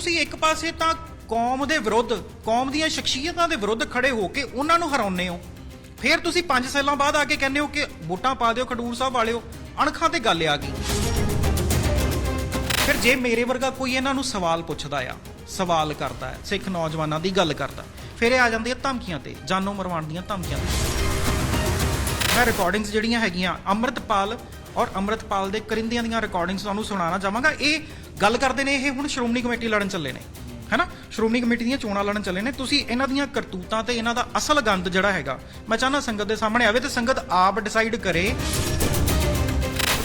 ਤੁਸੀਂ ਇੱਕ ਪਾਸੇ ਤਾਂ ਕੌਮ ਦੇ ਵਿਰੁੱਧ, ਕੌਮ ਦੀਆਂ ਸ਼ਖਸੀਅਤਾਂ ਦੇ ਵਿਰੁੱਧ ਖੜੇ ਹੋ ਕੇ ਉਹਨਾਂ ਨੂੰ ਹਰਾਉਂਦੇ ਹੋ। ਫਿਰ ਤੁਸੀਂ 5 ਸਾਲਾਂ ਬਾਅਦ ਆ ਕੇ ਕਹਿੰਦੇ ਹੋ ਕਿ ਵੋਟਾਂ ਪਾ ਦਿਓ, ਖਡੂਰ ਸਾਹਿਬ ਵਾਲਿਓ, ਅਣਖਾਂ ਤੇ ਗੱਲ ਆ ਗਈ। ਫਿਰ ਜੇ ਮੇਰੇ ਵਰਗਾ ਕੋਈ ਇਹਨਾਂ ਨੂੰ ਸਵਾਲ ਪੁੱਛਦਾ ਆ, ਸਵਾਲ ਕਰਦਾ ਹੈ, ਸਿੱਖ ਨੌਜਵਾਨਾਂ ਦੀ ਗੱਲ ਕਰਦਾ, ਫਿਰ ਇਹ ਆ ਜਾਂਦੀ ਹੈ ਧਮਕੀਆਂ ਤੇ, ਜਾਨੋਂ ਮਰਵਾਉਣ ਦੀਆਂ ਧਮਕੀਆਂ ਤੇ। ਮੈਂ ਰਿਕਾਰਡਿੰਗਸ ਜਿਹੜੀਆਂ ਹੈਗੀਆਂ, ਅੰਮ੍ਰਿਤਪਾਲ ਔਰ ਅੰਮ੍ਰਿਤਪਾਲ ਦੇ ਕਰਿੰਦਿਆਂ ਦੀਆਂ ਰਿਕਾਰਡਿੰਗਸ ਤੁਹਾਨੂੰ ਸੁਣਾਉਣਾ ਚਾਹਾਂਗਾ। ਇਹ ਗੱਲ ਕਰਦੇ ਨੇ ਇਹ ਹੁਣ ਸ਼੍ਰੋਮਣੀ ਕਮੇਟੀ ਲੜਨ ਚੱਲੇ ਨੇ ਹੈਨਾ? ਸ਼੍ਰੋਮਣੀ ਕਮੇਟੀ ਦੀਆਂ ਚੋਣਾਂ ਲੜਨ ਚੱਲੇ ਨੇ। ਤੁਸੀਂ ਇਹਨਾਂ ਦੀਆਂ ਕਰਤੂਤਾਂ ਤੇ ਇਹਨਾਂ ਦਾ ਅਸਲ ਗੰਦ ਜਿਹੜਾ ਹੈਗਾ ਮੈਂ ਚਾਹਨਾ ਸੰਗਤ ਦੇ ਸਾਹਮਣੇ ਆਵੇ ਤੇ ਸੰਗਤ ਆਪ ਡਿਸਾਈਡ ਕਰੇ।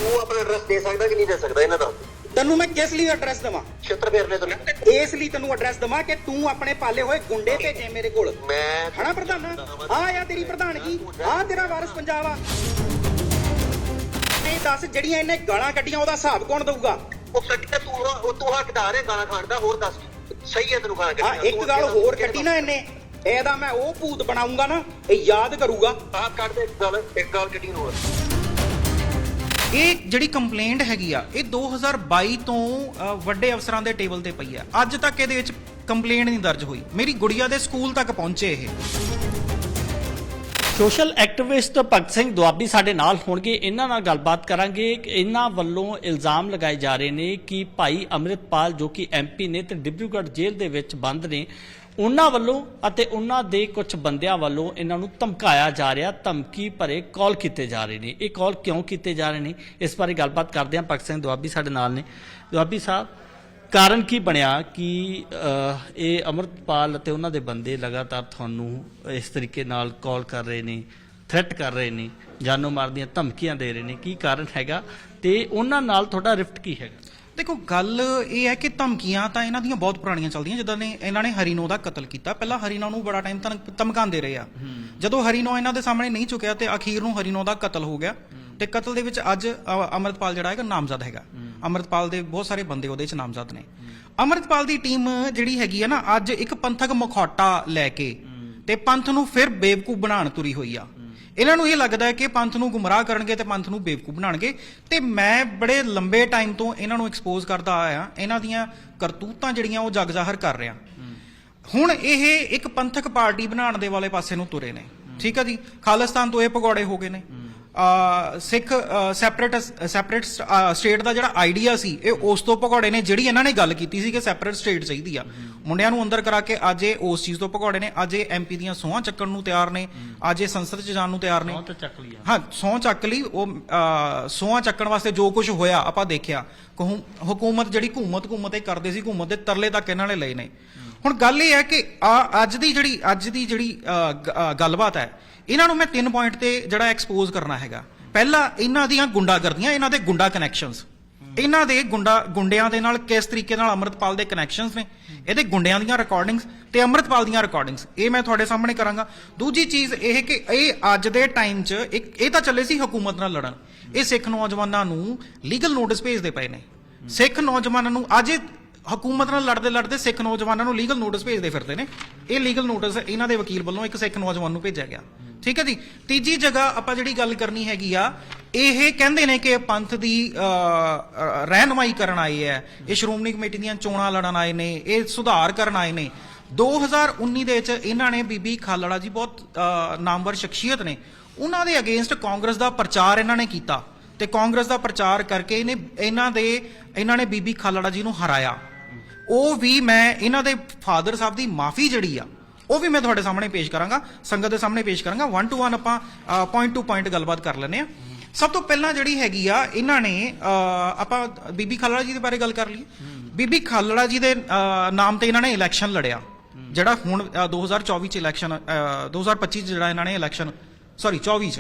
ਉਹ ਆਪਣਾ ਐਡਰੈਸ ਦੇ ਸਕਦਾ ਕਿ ਨਹੀਂ ਦੇ ਸਕਦਾ ਇਹਨਾਂ ਦਾ? ਤੈਨੂੰ ਮੈਂ ਕਿਸ ਲਈ ਐਡਰੈਸ ਦਵਾਂ? ਛੇਤਰ ਫੇਰ ਲੈ ਤੈਨੂੰ। ਇਸ ਲਈ ਤੈਨੂੰ ਐਡਰੈਸ ਦਵਾਂ ਕਿ ਤੂੰ ਆਪਣੇ ਪਾਲੇ ਹੋਏ ਗੁੰਡੇ ਭੇਜੇ ਮੇਰੇ ਕੋਲ। ਮੈਂ ਹਣਾ ਪ੍ਰਧਾਨ? ਆ ਆ ਤੇਰੀ ਪ੍ਰਧਾਨਗੀ। ਆ ਤੇਰਾ ਵਾਰਸ ਪੰਜਾਬ ਆ। ਨਹੀਂ ਦੱਸ ਜਿਹੜੀਆਂ ਇਹਨੇ ਗਾਲਾਂ ਕੱਢੀਆਂ ਉਹਦਾ ਹਿਸਾਬ ਕੌਣ ਦਊਗਾ? ਉਹ ਸੱਚਾ ਤੂੰ ਉਹ ਤੂੰ ਹੱਕਦਾਰ ਹੈ ਗਾਣਾ ਖਾਣ ਦਾ ਹੋਰ ਦੱਸ। ਸਹੀ ਹੈ ਤੈਨੂੰ ਗਾਣਾ ਕੱਢਣਾ ਇੱਕ ਗੱਲ ਹੋਰ ਕੱਢੀ ਨਾ ਇਹਨੇ। ਇਹਦਾ ਮੈਂ ਉਹ ਭੂਤ ਬਣਾਉਂਗਾ ਨਾ ਇਹ ਯਾਦ ਕਰੂਗਾ। ਆਹ ਕੱਢ ਦੇ ਇੱਕ ਗੱਲ ਇੱਕ ਗੱਲ ਕੱਢੀ ਹੋਰ। ਇਹ ਜਿਹੜੀ ਕੰਪਲੇਂਟ ਹੈਗੀ ਆ ਇਹ 2022 ਤੋਂ ਵੱਡੇ ਅਫਸਰਾਂ ਦੇ ਟੇਬਲ ਤੇ ਪਈ ਆ। ਅੱਜ ਤੱਕ ਇਹਦੇ ਵਿੱਚ ਕੰਪਲੇਂਟ ਨਹੀਂ ਦਰਜ ਹੋਈ। ਮੇਰੀ ਗੁੜੀਆ ਦੇ ਸਕੂਲ ਤੱਕ ਪਹੁੰਚੇ ਇਹ। ਸੋਸ਼ਲ ਐਕਟਿਵਿਸਟ ਭਗਤ ਸਿੰਘ ਦੁਆਬੀ ਸਾਡੇ ਨਾਲ ਹੋਣਗੇ। ਇਹਨਾਂ ਨਾਲ ਗੱਲਬਾਤ ਕਰਾਂਗੇ। ਕਿ ਇਹਨਾਂ ਵੱਲੋਂ ਇਲਜ਼ਾਮ ਲਗਾਏ ਜਾ ਰਹੇ ਨੇ ਕਿ ਭਾਈ ਅੰਮ੍ਰਿਤਪਾਲ, ਜੋ ਕਿ ਐਮਪੀ ਨੇ ਤੇ ਡਿਬਰੂਗੜ੍ਹ ਜੇਲ੍ਹ ਦੇ ਵਿੱਚ ਬੰਦ ਨੇ, ਉਹਨਾਂ ਵੱਲੋਂ ਅਤੇ ਉਹਨਾਂ ਦੇ ਕੁਝ ਬੰਦਿਆਂ ਵੱਲੋਂ ਇਹਨਾਂ ਨੂੰ ਧਮਕਾਇਆ ਜਾ ਰਿਹਾ। ਧਮਕੀ ਭਰੇ ਕਾਲ ਕੀਤੇ ਜਾ ਰਹੇ ਨੇ। ਇਹ ਕਾਲ ਕਿਉਂ ਕੀਤੇ ਜਾ ਰਹੇ ਨੇ? ਇਸ ਬਾਰੇ ਗੱਲਬਾਤ ਕਰਦੇ ਹਾਂ। ਭਗਤ ਸਿੰਘ ਦੁਆਬੀ ਸਾਡੇ ਨਾਲ ਨੇ। ਦੁਆਬੀ ਸਾਹਿਬ ਕਾਰਨ ਕੀ ਬਣਿਆ ਕਿ ਇਹ ਅਮਰਤਪਾਲ ਅਤੇ ਉਹਨਾਂ ਦੇ ਬੰਦੇ ਲਗਾਤਾਰ ਤੁਹਾਨੂੰ ਇਸ ਤਰੀਕੇ ਨਾਲ ਕਾਲ ਕਰ ਰਹੇ ਨੇ ਥ੍ਰੈਟ ਕਰ ਰਹੇ ਨੇ ਜਾਨੋਂ ਮਾਰ ਦੀਆਂ ਧਮਕੀਆਂ ਦੇ ਰਹੇ ਨੇ ਕੀ ਕਾਰਨ ਹੈਗਾ ਤੇ ਉਹਨਾਂ ਨਾਲ ਤੁਹਾਡਾ ਰਿਫਟ ਕੀ ਹੈਗਾ? ਦੇਖੋ ਗੱਲ ਇਹ ਹੈ ਕਿ ਧਮਕੀਆਂ ਤਾਂ ਇਹਨਾਂ ਦੀਆਂ ਬਹੁਤ ਪੁਰਾਣੀਆਂ ਚੱਲਦੀਆਂ ਜਿੱਦਾਂ ਨੇ ਇਹਨਾਂ ਨੇ ਹਰੀਨੋ ਦਾ ਕਤਲ ਕੀਤਾ। ਪਹਿਲਾਂ ਹਰੀਨੋ ਨੂੰ ਬੜਾ ਟਾਈਮ ਤੱਕ ਧਮਕਾਉਂਦੇ ਰਹੇ ਆ। ਜਦੋਂ ਹਰੀਨੋ ਇਹਨਾਂ ਦੇ ਸਾਹਮਣੇ ਨਹੀਂ ਚੁੱਕਿਆ ਤੇ ਅਖੀਰ ਨੂੰ ਹਰੀਨੋ ਦਾ ਕਤਲ ਹੋ ਗਿਆ। ਤੇ ਕਤਲ ਦੇ ਵਿੱਚ ਅੱਜ ਅ, ਅੰਮ੍ਰਿਤਪਾਲ ਜਿਹੜਾ ਹੈਗਾ ਨਾਮਜ਼ਦ ਹੈਗਾ। ਅੰਮ੍ਰਿਤਪਾਲ ਦੇ ਬਹੁਤ ਸਾਰੇ ਬੰਦੇ ਉਹਦੇ ਵਿੱਚ ਨਾਮਜ਼ਦ ਨੇ। ਅੰਮ੍ਰਿਤਪਾਲ ਦੀ ਟੀਮ ਜਿਹੜੀ ਹੈਗੀ ਹੈ ਨਾ, ਅੱਜ ਇੱਕ ਪੰਥਕ ਮਖੌਟਾ ਲੈ ਕੇ ਤੇ ਪੰਥ ਨੂੰ ਫਿਰ ਬੇਵਕੂਫ ਬਣਾਉਣ ਤੁਰੀ ਹੋਈ ਆ। ਇਹਨਾਂ ਨੂੰ ਇਹ ਲੱਗਦਾ ਹੈ ਕਿ ਪੰਥ ਨੂੰ ਗੁੰਮਰਾਹ ਕਰਨਗੇ ਤੇ ਪੰਥ ਨੂੰ ਬੇਵਕੂਫ ਬਣਾਉਣਗੇ। ਤੇ ਮੈਂ ਬੜੇ ਲੰਬੇ ਟਾਈਮ ਤੋਂ ਇਹਨਾਂ ਨੂੰ ਐਕਸਪੋਜ਼ ਕਰਦਾ ਆਇਆ, ਇਹਨਾਂ ਦੀਆਂ ਕਰਤੂਤਾਂ ਜਿਹੜੀਆਂ ਉਹ ਜਗ ਜ਼ਾਹਰ ਕਰ ਰਿਹਾ। ਹੁਣ ਇਹ ਇੱਕ ਪੰਥਕ ਪਾਰਟੀ ਬਣਾਉਣ ਦੇ ਵਾਲੇ ਪਾਸੇ ਨੂੰ ਤੁਰੇ ਨੇ। ਠੀਕ ਹੈ ਜੀ? ਖਾਲਿਸਤਾਨ ਤੋਂ ਇਹ ਪਕੌੜੇ ਹੋ ਗਏ ਨੇ। ਸਿੱਖ ਸੈਪਰੇਟ ਸੈਪਰੇਟ ਸਟੇਟ ਦਾ ਜਿਹੜਾ ਆਈਡੀਆ ਸੀ ਇਹ ਉਸ ਤੋਂ ਪਕੌੜੇ ਨੇ ਜਿਹੜੀ ਇਹਨਾਂ ਨੇ ਗੱਲ ਕੀਤੀ ਸੀ ਕਿ ਸੈਪਰੇਟ ਸਟੇਟ ਚਾਹੀਦੀ ਆ। ਮੁੰਡਿਆਂ ਨੂੰ ਅੰਦਰ ਕਰਾ ਕੇ ਅੱਜ ਇਹ ਉਸ ਚੀਜ਼ ਤੋਂ ਪਕੌੜੇ ਨੇ ਅੱਜ ਇਹ ਐਮਪੀ ਦੀਆਂ ਸੋਹਾਂ ਚੱਕਣ ਨੂੰ ਤਿਆਰ ਨੇ ਅੱਜ ਇਹ ਸੰਸਦ 'ਚ ਜਾਣ ਨੂੰ ਤਿਆਰ ਨੇ। ਹਾਂ ਸਹੁੰ ਚੱਕ ਲਈ ਉਹ ਸਹੁੰ ਚੱਕਣ ਵਾਸਤੇ ਜੋ ਕੁਝ ਹੋਇਆ ਆਪਾਂ ਦੇਖਿਆ। ਕਹੂੰ ਹੁਕੂਮਤ ਜਿਹੜੀ ਹਕੂਮਤ ਹਕੂਮਤ ਇਹ ਕਰਦੇ ਸੀ ਹਕੂਮਤ ਦੇ ਤਰਲੇ ਤੱਕ ਇਹਨਾਂ ਨੇ ਲਏ ਨੇ। ਹੁਣ ਗੱਲ ਇਹ ਹੈ ਕਿ ਅੱਜ ਦੀ ਜਿਹੜੀ ਅੱਜ ਦੀ ਜਿਹੜੀ ਗੱਲਬਾਤ ਹੈ ਇਹਨਾਂ ਨੂੰ ਮੈਂ ਤਿੰਨ ਪੁਆਇੰਟ ਤੇ ਜਿਹੜਾ ਐਕਸਪੋਜ਼ ਕਰਨਾ ਹੈਗਾ। ਪਹਿਲਾ ਇਹਨਾਂ ਦੀਆਂ ਗੁੰਡਾਗਰਦੀਆਂ, ਇਹਨਾਂ ਦੇ ਗੁੰਡਾ ਕਨੈਕਸ਼ਨਸ ਇਹਨਾਂ ਦੇ ਗੁੰਡਾ, ਗੁੰਡਿਆਂ ਦੇ ਨਾਲ ਕਿਸ ਤਰੀਕੇ ਨਾਲ ਅੰਮ੍ਰਿਤਪਾਲ ਦੇ ਕਨੈਕਸ਼ਨਸ ਨੇ? ਇਹਦੇ ਗੁੰਡਿਆਂ ਦੀਆਂ ਰਿਕਾਰਡਿੰਗਸ ਤੇ ਅੰਮ੍ਰਿਤਪਾਲ ਦੀਆਂ ਰਿਕਾਰਡਿੰਗਸ ਇਹ ਮੈਂ ਤੁਹਾਡੇ ਸਾਹਮਣੇ ਕਰਾਂਗਾ। ਦੂਜੀ ਚੀਜ਼ ਇਹ ਕਿ ਇਹ ਅੱਜ ਦੇ ਟਾਈਮ 'ਚ ਇੱਕ, ਇਹ ਤਾਂ ਚੱਲੇ ਸੀ ਹਕੂਮਤ ਨਾਲ ਲੜਨ। ਇਹ ਸਿੱਖ ਨੌਜਵਾਨਾਂ ਨੂੰ ਲੀਗਲ ਨੋਟਿਸ ਭੇਜਦੇ ਪਏ ਨੇ। ਸਿੱਖ ਨੌਜਵਾਨਾਂ ਨੂੰ ਅੱਜ ਹਕੂਮਤ ਨਾਲ ਲੜਦੇ ਲੜਦੇ ਸਿੱਖ ਨੌਜਵਾਨਾਂ ਨੂੰ ਲੀਗਲ ਨੋਟਿਸ ਭੇਜਦੇ ਫਿਰਦੇ ਨੇ। ਇਹ ਲੀਗਲ ਨੋਟਿਸ ਇਹਨਾਂ ਦੇ ਵਕੀਲ ਵੱਲੋਂ ਇੱਕ ਸਿੱਖ ਨੌਜਵਾਨ ਨੂੰ ਭੇਜਿਆ ਗਿਆ। ਠੀਕ ਹੈ ਜੀ? ਤੀਜੀ ਜਗ੍ਹਾ ਆਪਾਂ ਜਿਹੜੀ ਗੱਲ ਕਰਨੀ ਹੈਗੀ ਆ ਇਹ ਕਹਿੰਦੇ ਨੇ ਕਿ ਪੰਥ ਦੀ ਅ, ਕਰਨ ਆਏ ਹੈ ਇਹ ਸ਼੍ਰੋਮਣੀ ਕਮੇਟੀ ਦੀਆਂ ਚੋਣਾਂ ਲੜਨ ਆਏ ਨੇ ਇਹ ਸੁਧਾਰ ਕਰਨ ਆਏ ਨੇ। 2019 ਦੇ ਵਿੱਚ ਇਹਨਾਂ ਨੇ ਬੀਬੀ ਖਾਲੜਾ ਜੀ ਬਹੁਤ ਨਾਮਵਰ ਸ਼ਖਸੀਅਤ ਨੇ। ਉਹਨਾਂ ਦੇ ਅਗੇਂਸਟ ਕਾਂਗਰਸ ਦਾ ਪ੍ਰਚਾਰ ਇਹਨਾਂ ਨੇ ਕੀਤਾ ਤੇ ਕਾਂਗਰਸ ਦਾ ਪ੍ਰਚਾਰ ਕਰਕੇ ਇਹਨੇ ਇਹਨਾਂ ਦੇ ਇਹਨਾਂ ਨੇ ਬੀਬੀ ਖਾਲੜਾ ਜੀ ਨੂੰ ਹਰਾਇਆ। ਉਹ ਵੀ ਮੈਂ ਇਹਨਾਂ ਦੇ ਫਾਦਰ ਸਾਹਿਬ ਦੀ ਮਾਫੀ ਜਿਹੜੀ ਆ ਉਹ ਵੀ ਮੈਂ ਤੁਹਾਡੇ ਸਾਹਮਣੇ ਪੇਸ਼ ਕਰਾਂਗਾ ਸੰਗਤ ਦੇ ਸਾਹਮਣੇ ਪੇਸ਼ ਕਰਾਂਗਾ। 1 ਟੂ 1 ਆਪਾਂ ਪੁਆਇੰਟ ਟੂ ਪੁਆਇੰਟ ਗੱਲਬਾਤ ਕਰ ਲੈਨੇ ਆ ਸਭ ਤੋਂ ਪਹਿਲਾਂ ਜਿਹੜੀ ਹੈਗੀ ਆ ਇਹਨਾਂ ਨੇ ਆਪਾਂ ਬੀਬੀ ਖਾਲੜਾ ਜੀ ਦੇ ਬਾਰੇ ਗੱਲ ਕਰ ਲਈਏ। ਬੀਬੀ ਖਾਲੜਾ ਜੀ ਦੇ ਨਾਮ ਤੇ ਇਹਨਾਂ ਨੇ ਇਲੈਕਸ਼ਨ ਲੜਿਆ। ਜਿਹੜਾ ਹੁਣ ਅਹ, 2024 ਚ ਇਲੈਕਸ਼ਨ 2025 ਚ ਜਿਹੜਾ ਇਹਨਾਂ ਨੇ ਇਲੈਕਸ਼ਨ ਸੌਰੀ 24 ਚ।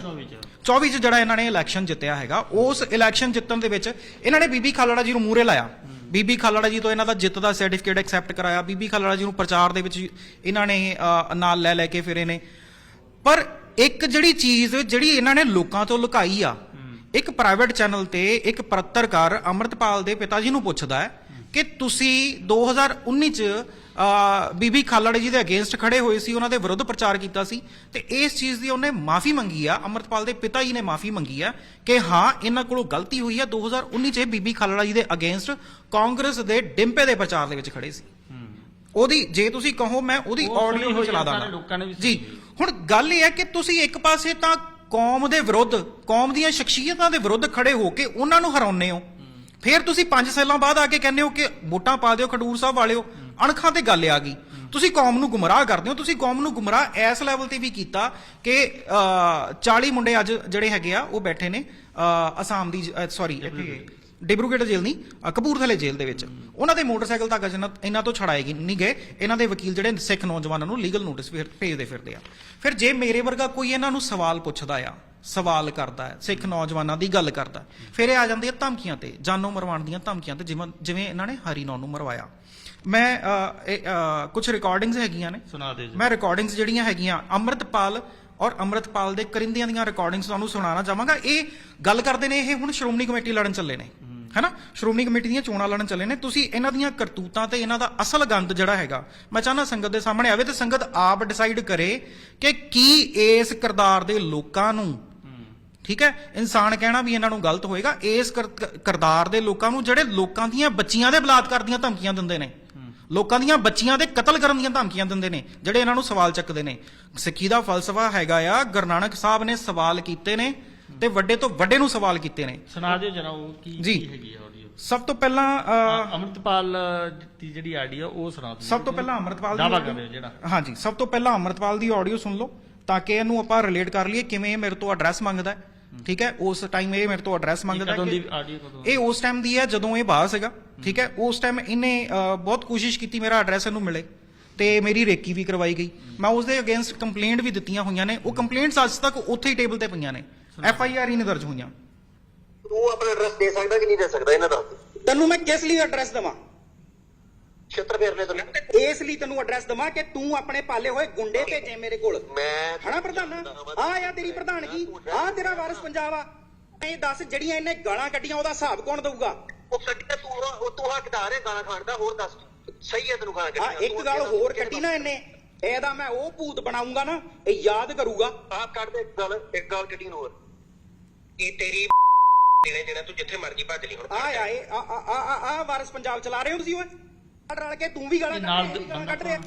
24 ਚ। ਜਿਹੜਾ ਇਹਨਾਂ ਨੇ ਇਲੈਕਸ਼ਨ ਜਿੱਤਿਆ ਹੈਗਾ ਉਸ ਇਲੈਕਸ਼ਨ ਜਿੱਤਣ ਦੇ ਵਿੱਚ ਇਹਨਾਂ ਨੇ ਬੀਬੀ ਖਾਲੜਾ ਜੀ ਨੂੰ ਮੂਹਰੇ ਲਾਇਆ। ਬੀਬੀ ਖਾਲੜਾ ਜੀ ਤੋਂ ਇਹਨਾਂ ਦਾ ਜਿੱਤ ਦਾ ਸਰਟੀਫਿਕੇਟ ਐਕਸੈਪਟ ਕਰਾਇਆ। ਬੀਬੀ ਖਾਲੜਾ ਜੀ ਨੂੰ ਪ੍ਰਚਾਰ ਦੇ ਵਿੱਚ ਇਹਨਾਂ ਨੇ ਨਾਲ ਲੈ ਲੈ ਕੇ ਫਿਰੇ ਨੇ। ਪਰ ਇੱਕ ਜਿਹੜੀ ਚੀਜ਼ ਜਿਹੜੀ ਇਹਨਾਂ ਨੇ ਲੋਕਾਂ ਤੋਂ ਲੁਕਾਈ ਆ ਇੱਕ ਪ੍ਰਾਈਵੇਟ ਚੈਨਲ ਤੇ ਇੱਕ ਪੱਤਰਕਾਰ ਅੰਮ੍ਰਿਤਪਾਲ ਦੇ ਪਿਤਾ ਜੀ ਨੂੰ ਪੁੱਛਦਾ ਹੈ ਕਿ ਤੁਸੀਂ 2019 ਚ ਬੀਬੀ ਖਾਲੜਾ ਜੀ ਦੇ ਅਗੇਂਸਟ ਖੜੇ ਹੋਏ ਸੀ ਉਹਨਾਂ ਦੇ ਵਿਰੁੱਧ ਪ੍ਰਚਾਰ ਕੀਤਾ ਸੀ। ਤੇ ਇਸ ਚੀਜ਼ ਦੀ ਉਹਨੇ ਮਾਫੀ ਮੰਗੀ ਆ ਅੰਮ੍ਰਿਤਪਾਲ ਦੇ ਪਿਤਾ ਜੀ ਨੇ ਮਾਫੀ ਮੰਗੀ ਆ ਕਿ ਹਾਂ ਇਹਨਾਂ ਕੋਲੋਂ ਗਲਤੀ ਹੋਈ ਆ। 2019 ਚ ਬੀਬੀ ਖਾਲੜਾ ਜੀ ਦੇ ਅਗੇਂਸਟ ਕਾਂਗਰਸ ਦੇ ਡਿੰਪੇ ਦੇ ਪ੍ਰਚਾਰ ਦੇ ਵਿੱਚ ਖੜੇ ਸੀ। ਉਹਦੀ ਜੇ ਤੁਸੀਂ ਕਹੋ ਮੈਂ ਉਹਦੀ ਆਡੀਓ ਹੋਈ ਚਲਾ ਦਾਂਗਾ। ਨੇ ਜੀ ਹੁਣ ਗੱਲ ਇਹ ਹੈ ਕਿ ਤੁਸੀਂ ਇੱਕ ਪਾਸੇ ਤਾਂ ਕੌਮ ਦੇ ਵਿਰੁੱਧ ਕੌਮ ਦੀਆਂ ਸ਼ਖਸੀਅਤਾਂ ਦੇ ਵਿਰੁੱਧ ਖੜੇ ਹੋ ਕੇ ਉਹਨਾਂ ਨੂੰ ਹਰਾਉਂਦੇ ਹੋ। ਫਿਰ ਤੁਸੀਂ 5 ਸਾਲਾਂ ਬਾਅਦ ਆ ਕੇ ਕਹਿੰਦੇ ਹੋ ਕਿ ਵੋਟਾਂ ਪਾ ਦਿਓ ਖਡੂਰ ਸਾਹਿਬ ਵਾਲਿਓ। ਅਣਖਾਂ ਤੇ ਗੱਲ ਆ ਗਈ। ਤੁਸੀਂ ਕੌਮ ਨੂੰ ਗੁੰਮਰਾਹ ਕਰਦੇ ਹੋ। ਤੁਸੀਂ ਕੌਮ ਨੂੰ ਗੁੰਮਰਾਹ ਇਸ ਲੈਵਲ ਤੇ ਵੀ ਕੀਤਾ ਕਿ ਅਹ, 40 ਮੁੰਡੇ ਅੱਜ ਜਿਹੜੇ ਹੈਗੇ ਆ ਉਹ ਬੈਠੇ ਨੇ ਅਸਾਮ ਦੀ ਸੌਰੀ ਇੱਥੇ ਡਿਬਰੂਗੜ੍ਹ ਜੇਲ੍ਹ ਨਹੀਂ ਕਪੂਰਥਲੇ ਜੇਲ੍ਹ ਦੇ ਵਿੱਚ। ਉਹਨਾਂ ਦੇ ਮੋਟਰਸਾਈਕਲ ਤੱਕ ਅਜੇ ਨਾ- ਇਹਨਾਂ ਤੋਂ ਛੜਾਏ ਗਏ ਨਹੀਂ ਗਏ। ਇਹਨਾਂ ਦੇ ਵਕੀਲ ਜਿਹੜੇ ਸਿੱਖ ਨੌਜਵਾਨਾਂ ਨੂੰ ਲੀਗਲ ਨੋਟਿਸ ਭੇਜਦੇ ਫਿਰਦੇ ਆ। ਫਿਰ ਜੇ ਮੇਰੇ ਵਰਗਾ ਕੋਈ ਇਹਨਾਂ ਨੂੰ ਸਵਾਲ ਪੁੱਛਦਾ ਆ ਸਵਾਲ ਕਰਦਾ ਹੈ ਸਿੱਖ ਨੌਜਵਾਨਾਂ ਦੀ ਗੱਲ ਕਰਦਾ ਫਿਰ ਇਹ ਆ ਜਾਂਦੀ ਹੈ ਧਮਕੀਆਂ ਤੇ ਜਾਨੋਂ ਮਰਵਾਉਣ ਦੀਆਂ ਧਮਕੀਆਂ ਤੇ ਜਿਵੇਂ ਜਿਵੇਂ ਇਹਨਾਂ ਨੇ ਹਰੀ ਨੌ ਨੂੰ ਮਰਵਾਇਆ। ਮੈਂ ਕੁਝ ਰਿਕਾਰਡਿੰਗਸ ਹੈਗੀਆਂ ਨੇ। ਸੁਣਾ ਦੇ ਜੀ। ਮੈਂ ਰਿਕਾਰਡਿੰਗਸ ਜਿਹੜੀਆਂ ਹੈਗੀਆਂ ਅੰਮ੍ਰਿਤਪਾਲ ਔਰ ਅੰਮ੍ਰਿਤਪਾਲ ਦੇ ਕਰਿੰਦਿਆਂ ਦੀਆਂ ਰਿਕਾਰਡਿੰਗਸ ਤੁਹਾਨੂੰ ਸੁਣਾਉਣਾ ਚਾਹਾਂਗਾ। ਇਹ ਗੱਲ ਕਰਦੇ ਨੇ ਇਹ ਹੁਣ ਸ਼੍ਰੋਮਣੀ ਕਮੇਟੀ ਲੜਨ ਚੱਲੇ ਨੇ। ਹੈਨਾ? ਸ਼੍ਰੋਮਣੀ ਕਮੇਟੀ ਦੀਆਂ ਚੋਣਾਂ ਲੜਨ ਚੱਲੇ ਨੇ। ਤੁਸੀਂ ਇਹਨਾਂ ਦੀਆਂ ਕਰਤੂਤਾਂ ਤੇ ਇਹਨਾਂ ਦਾ ਅਸਲ ਗੰਦ ਜਿਹੜਾ ਹੈਗਾ ਮੈਂ ਚਾਹਨਾ ਸੰਗਤ ਦੇ ਸਾਹਮਣੇ ਆਵੇ ਤੇ ਸੰਗਤ ਆਪ ਡਿਸਾਈਡ ਕਰੇ ਕਿ ਕੀ ਇਸ ਕਿਰਦਾਰ ਦੇ ਲੋਕਾਂ ਨੂੰ ਠੀਕ ਹੈ? ਇਨਸਾਨ ਕਹਿਣਾ ਵੀ ਇਹਨਾਂ ਨੂੰ ਗਲਤ ਹੋਏਗਾ। ਇਸ ਕਰ- ਕਿਰਦਾਰ ਦੇ ਲੋਕਾਂ ਨੂੰ ਜਿਹੜੇ ਲੋਕਾਂ ਦੀਆਂ ਬੱਚੀਆਂ ਦੇ ਬਲਾਤਕਾਰ ਦੀਆਂ ਧਮਕੀਆਂ ਦਿੰਦੇ ਨੇ ਲੋਕਾਂ ਦੀਆਂ ਬੱਚੀਆਂ ਦੇ ਕਤਲ ਕਰਨ ਦੀਆਂ ਧਮਕੀਆਂ ਦਿੰਦੇ ਨੇ ਜਿਹੜੇ ਇਹਨਾਂ ਨੂੰ ਸਵਾਲ ਚੱਕਦੇ ਨੇ। ਸਿੱਖੀ ਦਾ ਫਲਸਫਾ ਹੈਗਾ ਆ ਗੁਰੂ ਨਾਨਕ ਸਾਹਿਬ ਨੇ ਸਵਾਲ ਕੀਤੇ ਨੇ ਤੇ ਵੱਡੇ ਤੋਂ ਵੱਡੇ ਨੂੰ ਸਵਾਲ ਕੀਤੇ ਨੇ। ਸੁਣਾ ਦਿਓ ਜਰਾ ਉਹ ਕੀ ਹੈਗੀ ਆ ਆਡੀਓ ਸਭ ਤੋਂ ਪਹਿਲਾਂ ਅਮਰਤਪਾਲ ਦੀ ਜਿਹੜੀ ਆਡੀਓ ਉਹ ਸੁਣਾ ਦਿਓ। ਸਭ ਤੋਂ ਪਹਿਲਾਂ ਅੰਮ੍ਰਿਤਪਾਲ ਦੀ ਦਾਵਾ ਕਰ ਜਿਹੜਾ। ਹਾਂਜੀ ਸਭ ਤੋਂ ਪਹਿਲਾਂ ਅੰਮ੍ਰਿਤਪਾਲ ਦੀ ਆਡੀਓ ਸੁਣ ਲਓ ਤਾਂ ਕਿ ਇਹਨੂੰ ਆਪਾਂ ਰਿਲੇਟ ਕਰ ਲਈਏ ਕਿਵੇਂ ਇਹ ਮੇਰੇ ਤੋਂ ਐਡਰੈਸ ਮੰਗਦਾ ਹੈ। ਠੀਕ ਹੈ? ਉਸ ਟਾਈਮ ਇਹ ਮੇਰੇ ਤੋਂ ਐਡਰੈਸ ਮੰਗਦਾ ਕਿ ਇਹ ਉਸ ਟਾਈਮ ਦੀ ਹੈ ਜਦੋਂ ਇਹ ਬਾਹਰ ਸੀਗਾ। ਠੀਕ ਹੈ? ਉਸ ਟਾਈਮ ਇਹਨੇ ਬਹੁਤ ਕੋਸ਼ਿਸ਼ ਕੀਤੀ ਮੇਰਾ ਐਡਰੈਸ ਇਹਨੂੰ ਮਿਲੇ ਤੇ ਮੇਰੀ ਰੇਕੀ ਵੀ ਕਰਵਾਈ ਗਈ। ਮੈਂ ਉਸ ਦੇ ਅਗੇਂਸਟ ਕੰਪਲੇਂਟ ਵੀ ਦਿੱਤੀਆਂ ਹੋਈਆਂ ਨੇ। ਉਹ ਕੰਪਲੇਂਟਸ ਅੱਜ ਤੱਕ ਉੱਥੇ ਹੀ ਟੇਬਲ ਤੇ ਪਈਆਂ ਨੇ। ਐਫ ਆਈ ਆਰ ਹੀ ਨਹੀਂ ਦਰਜ ਹੋਈਆਂ। ਤੂੰ ਆਪਣਾ ਐਡਰੈਸ ਦੇ ਸਕਦਾ ਕਿ ਨਹੀਂ ਦੇ ਸਕਦਾ ਇਹਨਾਂ ਦਾ? ਤੈਨੂੰ ਮੈਂ ਕਿਸ ਲਈ ਐਡਰੈਸ ਦਵਾਂ? ਛੇਤਰ ਫੇਰ ਲੈ ਤੈਨੂੰ। ਇਸ ਲਈ ਤੈਨੂੰ ਐਡਰੈਸ ਦਵਾਂ ਕਿ ਤੂੰ ਆਪਣੇ ਪਾਲੇ ਹੋਏ ਗੁੰਡੇ ਭੇਜੇ ਮੇਰੇ ਕੋਲ। ਮੈਂ ਹਣਾ ਪ੍ਰਧਾਨਾ? ਆ ਆ ਤੇਰੀ ਪ੍ਰਧਾਨਗੀ। ਆ ਤੇਰਾ ਵਾਰਸ ਪੰਜਾਬ ਆ। ਇਹ ਦੱਸ ਜਿਹੜੀਆਂ ਇਹਨੇ ਗਾਲਾਂ ਕੱਢੀਆਂ ਉਹਦਾ ਹਿਸਾਬ ਕੌਣ ਦਊਗਾ? ਉਹ ਕੱਢਿਆ ਤੂੰ ਉਹ ਤੂੰ ਹੱਕਦਾਰ ਹੈ ਗਾਣਾ ਖਾਣ ਦਾ ਹੋਰ ਦੱਸ। ਸਹੀ ਹੈ ਤੈਨੂੰ ਗਾਣਾ ਆ ਕੱਢਣਾ ਇੱਕ ਗੱਲ ਹੋਰ ਕੱਢੀ ਨਾ ਇਹਨੇ। ਇਹਦਾ ਮੈਂ ਉਹ ਭੂਤ ਬਣਾਉਂਗਾ ਨਾ ਇਹ ਯਾਦ ਕਰੂਗਾ। ਆਪ ਕੱਢ ਦੇ ਇੱਕ ਗੱਲ ਇੱਕ ਗੱਲ ਕੱਢੀ ਹੋਰ। ਇਹ ਤੇਰੀ ਦੇਣੇ ਦੇਣਾ ਤੂੰ ਜਿੱਥੇ ਮਰਜ਼ੀ ਭੱਜ ਲਈ ਹੁਣ। ਆ ਆ ਆ ਆ ਆ- ਵਾਰਸ ਪੰਜਾਬ ਚਲਾ ਰਹੇ ਹੋ ਤੁਸੀਂ ਓਏ। ਆਹ ਰਲ ਕੇ ਤੂੰ ਵੀ ਗਾਲਾਂ ਕੱਢ ਨਾਲ ਕੱਢ ਰਿਹਾ।